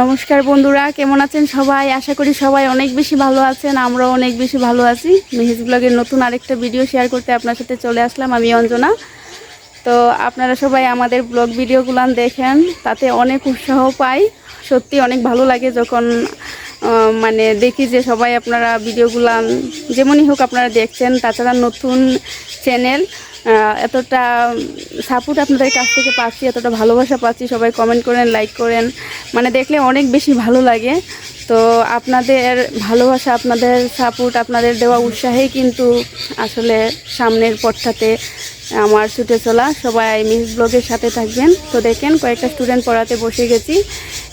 নমস্কার বন্ধুরা, কেমন আছেন সবাই? আশা করি সবাই অনেক বেশি ভালো আছেন, আমরাও অনেক বেশি ভালো আছি। মেহেজ ব্লগের নতুন আরেকটা ভিডিও শেয়ার করতে আপনার সাথে চলে আসলাম আমি অঞ্জনা। তো আপনারা সবাই আমাদের ব্লগ ভিডিওগুলান দেখেন, তাতে অনেক উৎসাহ পাই। সত্যি অনেক ভালো লাগে যখন মানে দেখি যে সবাই আপনারা ভিডিওগুলান যেমনই হোক আপনারা দেখছেন, তাছাড়া নতুন চ্যানেল এতটা সাপোর্ট আপনাদের কাছ থেকে পাচ্ছি, এতটা ভালোবাসা পাচ্ছি, সবাই কমেন্ট করেন লাইক করেন। মানে দেখলে অনেক বেশি ভালো লাগে। তো আপনাদের ভালোবাসা, আপনাদের সাপোর্ট আপনাদের দেওয়া উৎসাহেই কিন্তু আসলে সামনের পথটাতে আমার ছুটে চলা। সবাই মিস ব্লগের সাথে থাকবেন। তো দেখেন কয়েকটা স্টুডেন্ট পড়াতে বসে গেছি।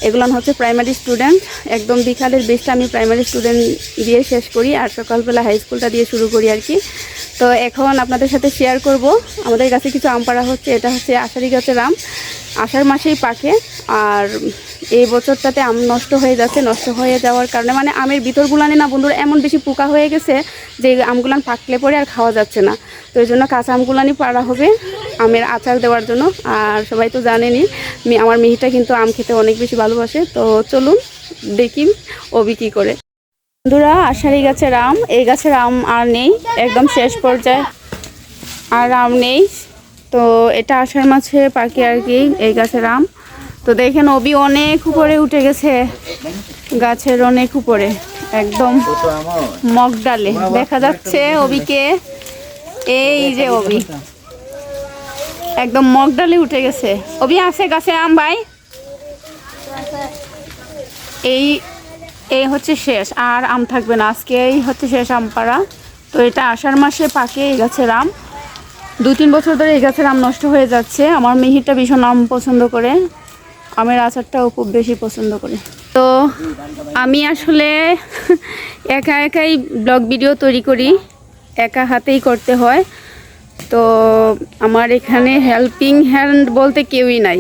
এগুলো হচ্ছে প্রাইমারি স্টুডেন্ট একদম বিকালের বেশটা আমি প্রাইমারি স্টুডেন্ট দিয়ে শেষ করি আর সকালবেলা হাই স্কুলটা দিয়ে শুরু করি আর কি। তো এখন আপনাদের সাথে শেয়ার করব। আমাদের কাছে কিছু আম পাড়া হচ্ছে, এটা হচ্ছে আষাঢ়ি গাছের আম। আষাঢ় মাসেই পাকে। আর এই বছরটাতে আম নষ্ট হয়ে যাচ্ছে, নষ্ট হয়ে যাওয়ার কারণে মানে আমের ভিতরগুলানে না বন্ধুরা, এমন বেশি পোকা হয়ে গেছে যে আমগুলান পাকলে পরে আর খাওয়া যাচ্ছে না। তো এই জন্য কাঁচা আমগুলানই পাড়া হবে আমের আচার দেওয়ার জন্য। আর সবাই তো জানেনি আমার মিহিটা কিন্তু আম খেতে অনেক বেশি ভালোবাসে। তো চলুন দেখি অবি কী করে। বন্ধুরা আষাঢ়ি গাছের আম, এই গাছের আম আর নেই, একদম শেষ পর্যায়ে। আর আম নেই। তো এটা আষাঢ় মাসে পাখি আর কি, এই গাছের আম। তো দেখেন, অবি অনেক উপরে উঠে গেছে। গাছের অনেক উপরে, একদম মগ ডালে। দেখা যাচ্ছে অবিকে, এই যে অবি। একদম মগ ডালে উঠে গেছে। অবি আছে গাছে আম ভাই? এই এই হচ্ছে শেষ, আর আম থাকবে না। আজকে এই হচ্ছে শেষ আম পাড়া। তো এটা আষাঢ় মাসে পাকে এই গাছের আম। দু তিন বছর ধরে এই গাছের আম নষ্ট হয়ে যাচ্ছে। আমার মিহিরটা ভীষণ আম পছন্দ করে। আমের আচারটাও খুব বেশি পছন্দ করে। তো আমি আসলে একা একাই ব্লগ ভিডিও তৈরি করি। একা হাতেই করতে হয়। তো আমার এখানে হেল্পিং হ্যান্ড বলতে কেউই নাই।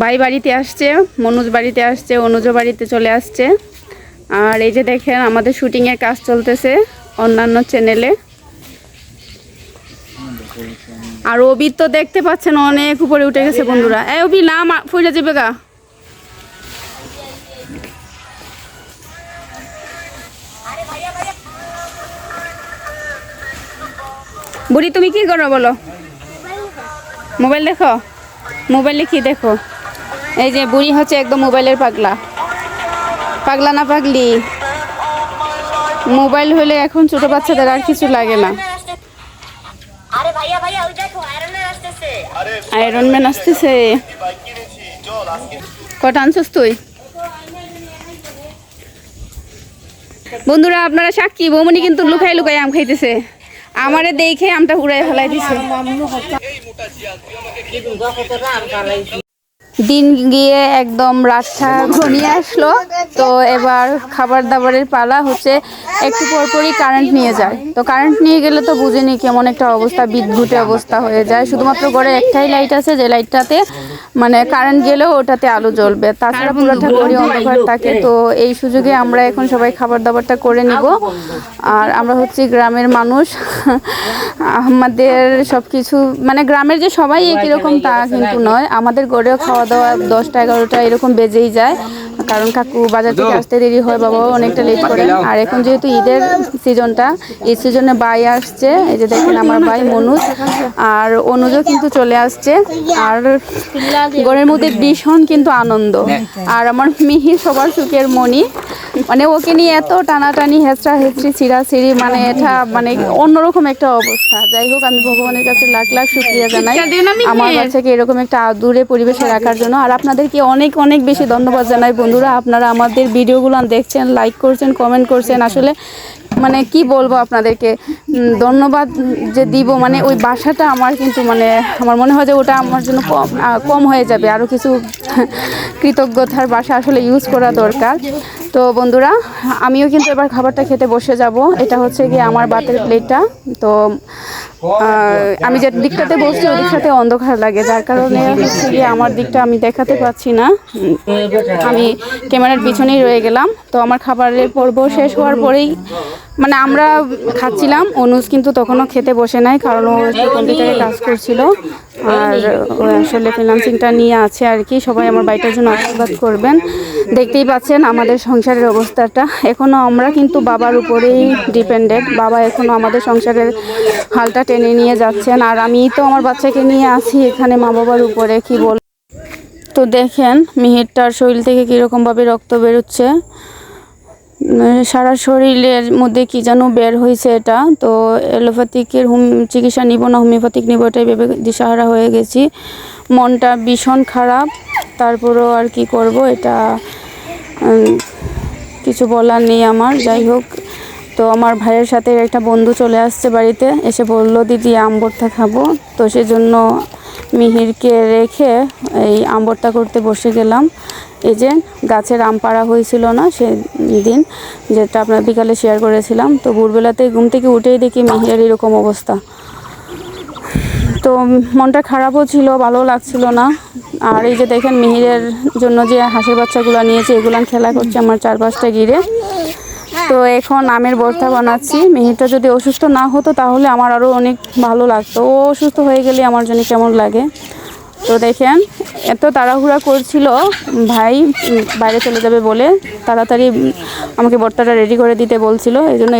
ভাই বাড়িতে আসছে, মনোজ বাড়িতে আসছে, অনুজ বাড়িতে চলে আসছে। আর এই যে দেখেন, আমাদের শুটিংয়ের কাজ চলতেছে অন্যান্য চ্যানেলে আর অবি তো দেখতে পাচ্ছেন অনেক উপরে উঠে গেছে বন্ধুরা। এ অবি নাম ফুলে যাবে গা। বুড়ি, তুমি কি করো বলো? মোবাইল দেখো? মোবাইলে কি দেখো। এই যে বুড়ি হচ্ছে একদম মোবাইলের পাগলা। পাগলা না পাগলি। মোবাইল হলে এখন ছোট বাচ্চাদের আর কিছু লাগে না আরে ভাইয়া ভাইয়া ওই দেখো আয়রনের আসতেছে আয়রন ম্যান আসতেছে। কটা আনছিস তুই? বন্ধুরা, আপনারা সাক্ষী, বৌমনি কিন্তু লুকাই লুকাই আম খাইতেছে। আমারে দেখে আমটা উড়াই ফেলাই দিছে। দিন গিয়ে একদম রাতটা ঘনিয়ে আসলো। তো এবার খাবার দাবারের পালা হচ্ছে একটু পরপরই কারেন্ট নিয়ে যায়। তো কারেন্ট নিয়ে গেলে তো বুঝেনি কেমন একটা অবস্থা বিদ্যুটে অবস্থা হয়ে যায়। শুধুমাত্র ঘরে একটাই লাইট আছে যে লাইটটাতে মানে কারেন্ট গেলেও ওটাতে আলো জ্বলবে। তাছাড়া পুরোটা ঘড়ি অন্ধকার থাকে। তো এই সুযোগে আমরা এখন সবাই খাবার দাবারটা করে নিব। আর আমরা হচ্ছে গ্রামের মানুষ। আমাদের সব কিছু মানে গ্রামের যে সবাই একই রকম তা কিন্তু নয়। আমাদের গড়েও খাওয়া দাওয়া দশটা এগারোটা এরকম বেজেই যায়। কারণ কাকু বাজার থেকে আসতে দেরি হয় বাবাও অনেকটা লেট করে। আর এখন যেহেতু ঈদের সিজনটা ঈদ সিজনে বাই আসছে এই যে দেখেন আমার ভাই মনুজ। আর অনুজও কিন্তু চলে আসছে। আর গড়ের মধ্যে ভীষণ কিন্তু আনন্দ। আর আমার মিহি সবার সুখের মনি মানে ওকে নিয়ে এত টানাটানি হেঁচড়া হেঁচড়ি ছিঁড়া ছিঁড়ি মানে এটা মানে অন্যরকম একটা অবস্থা। যাই হোক আমি ভগবানের কাছে লাখ লাখ শুক্রিয়া জানাই। আমার বাচ্চাকে এরকম একটা আদুরে পরিবেশে রাখার জন্য। আর আপনাদেরকে অনেক অনেক বেশি ধন্যবাদ জানাই বন্ধুরা। আপনারা আমাদের ভিডিওগুলো দেখছেন লাইক করছেন কমেন্ট করছেন। আসলে মানে কি বলব আপনাদেরকে? ধন্যবাদ যে দিব। মানে ওই বাসাটা আমার কিন্তু মানে আমার মনে হয় যে ওটা আমার জন্য কম কম হয়ে যাবে। আরও কিছু কৃতজ্ঞতার বাসা আসলে ইউজ করা দরকার। তো বন্ধুরা, আমিও কিন্তু এবার খাবারটা খেতে বসে যাব। এটা হচ্ছে গিয়ে আমার বাতের প্লেটটা। তো আমি যে দিকটাতে বসছি ওদের সাথে অন্ধকার লাগে। যার কারণে হচ্ছে গিয়ে আমার দিকটা আমি দেখাতে পাচ্ছি না। আমি ক্যামেরার পিছনেই রয়ে গেলাম। তো আমার খাবারের পর্ব শেষ হওয়ার পরেই মানে আমরা খাচ্ছিলাম, অনুজ কিন্তু তখনও খেতে বসে নাই, কারণ ও একটু কম্পিউটারে কাজ করছিল। আর ও আসলে ফিনান্সিংটা নিয়ে আছে আর কি, সবাই আমার বাড়িটার জন্য আশীর্বাদ করবেন। দেখতেই পাচ্ছেন আমাদের সংসারের অবস্থাটা। এখনও আমরা কিন্তু বাবার উপরেই ডিপেন্ডেন্ট বাবা এখনও আমাদের সংসারের হালটা টেনে নিয়ে যাচ্ছেন। আর আমি তো আমার বাচ্চাকে নিয়ে আছি এখানে মা বাবার উপরে, কি বল তো দেখেন, মিহিরটার শরীর থেকে কীরকমভাবে রক্ত বেরোচ্ছে। সারা শরীরের মধ্যে কি যেন বের হয়েছে এটা। তো অ্যালোপ্যাথিকের হোম, চিকিৎসা নিব না, হোমিওপ্যাথিক নিব এটাই ভেবে দিশাহারা হয়ে গেছি। মনটা ভীষণ খারাপ, তারপরেও আর কি করব এটা কিছু বলার নেই আমার, যাই হোক। তো আমার ভাইয়ের সাথে একটা বন্ধু চলে আসছে বাড়িতে, এসে বলল, দিদি, আম ভর্তা খাব। তো সেজন্য মিহিরকে রেখে এই আম ভর্তা করতে বসে গেলাম। এই যে গাছের আম পাড়া হয়েছিল না সেদিন যেটা আপনার বিকালে শেয়ার করেছিলাম। তো ভোরবেলাতে ঘুম থেকে উঠেই দেখি মিহিরের এরকম অবস্থা। তো মনটা খারাপও ছিল, ভালো লাগছিল না। আর এই যে দেখেন মিহিরের জন্য যে হাঁসের বাচ্চাগুলো নিয়েছে, এগুলো খেলা করছে আমার চারপাশটা ঘিরে। তো এখন আমের বর্তা বানাচ্ছি। মিহিরটা যদি অসুস্থ না হতো, তাহলে আমার আরও অনেক ভালো লাগতো। ও অসুস্থ হয়ে গেলে আমার জন্য কেমন লাগে? তো দেখেন, এত তাড়াহুড়া করছিল, ভাই বাইরে চলে যাবে বলে তাড়াতাড়ি আমাকে বর্তাটা রেডি করে দিতে বলছিল, এই জন্য